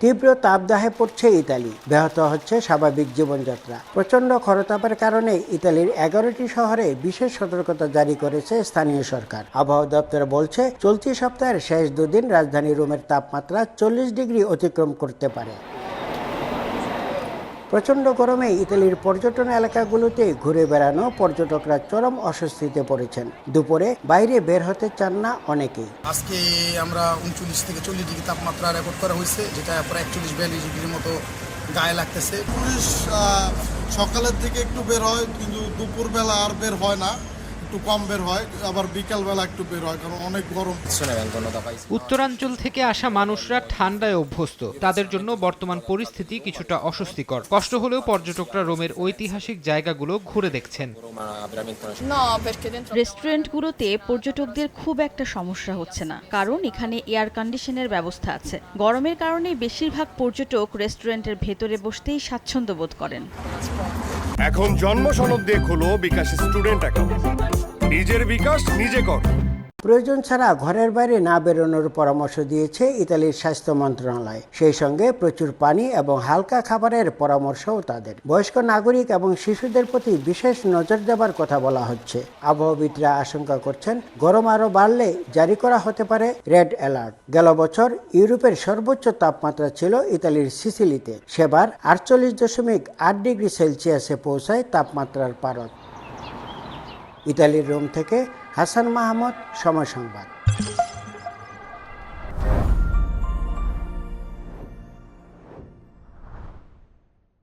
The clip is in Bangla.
তীব্র তাপদাহে পড়ছে ইতালি। ব্যাহত হচ্ছে স্বাভাবিক জীবনযাত্রা। প্রচণ্ড খরতাপের কারণে ইতালির এগারোটি শহরে বিশেষ সতর্কতা জারি করেছে স্থানীয় সরকার। আবহাওয়া দপ্তর বলছে, চলতি সপ্তাহের শেষ দুদিন রাজধানী রোমের তাপমাত্রা চল্লিশ ডিগ্রি অতিক্রম করতে পারে। প্রচণ্ড গরমে ইতালির পর্যটন এলাকাগুলোতে ঘুরে বেড়ানো পর্যটকরা চরম অস্বস্তিতে পড়েছেন। দুপুরে বাইরে বের হতে চান না অনেকেই। আজকে আমরা উনচল্লিশ থেকে চল্লিশ ডিগ্রি তাপমাত্রা রেকর্ড করা হয়েছে যেটা প্রায় একচল্লিশ বিয়াল্লিশ ডিগ্রির মতো গায়ে লাগতেছে। পুলিশ সকালের দিকে একটু বের হয় কিন্তু দুপুরবেলা আর বের হয় না। একটু কম বের হয় আবার বিকালবেলা একটু বের হয় কারণ অনেক গরম। উত্তরাঞ্চল থেকে আসা মানুষরা ঠান্ডায় অভ্যস্ত। তাদের জন্য বর্তমান পরিস্থিতি কিছুটা অস্বস্তিকর। কষ্ট হলেও পর্যটকরা রোমের ঐতিহাসিক জায়গাগুলো ঘুরে দেখছেন। রেস্টুরেন্টগুলোতে পর্যটকদের খুব একটা সমস্যা হচ্ছে না কারণ এখানে এয়ার কন্ডিশনের ব্যবস্থা আছে। গরমের কারণে বেশিরভাগ পর্যটক রেস্টুরেন্টের ভেতরে বসতেই স্বাচ্ছন্দ্য বোধ করেন। এখন জন্ম সনদ দিয়ে খোলো বিকাশ স্টুডেন্ট অ্যাকাউন্ট। নিজের বিকাশ নিজে কর। প্রয়োজন ছাড়া ঘরের বাইরে না বেরোনোর পরামর্শ দিয়েছে ইতালির স্বাস্থ্য মন্ত্রণালয়। সেই সঙ্গে প্রচুর পানি এবং হালকা খাবারের পরামর্শও তাদের। বয়স্ক নাগরিক এবং শিশুদের প্রতি বিশেষ নজর দেবার কথা বলা হচ্ছে। আবহাওয়াবিদরা আশঙ্কা করছেন, গরম আরও বাড়লে জারি করা হতে পারে রেড অ্যালার্ট। গেল বছর ইউরোপের সর্বোচ্চ তাপমাত্রা ছিল ইতালির সিসিলিতে। সেবার আটচল্লিশ দশমিক আট ডিগ্রি সেলসিয়াসে পৌঁছায় তাপমাত্রার পারদ। ইতালির রোম থেকে হাসান মাহমুদ সময় সংবাদ।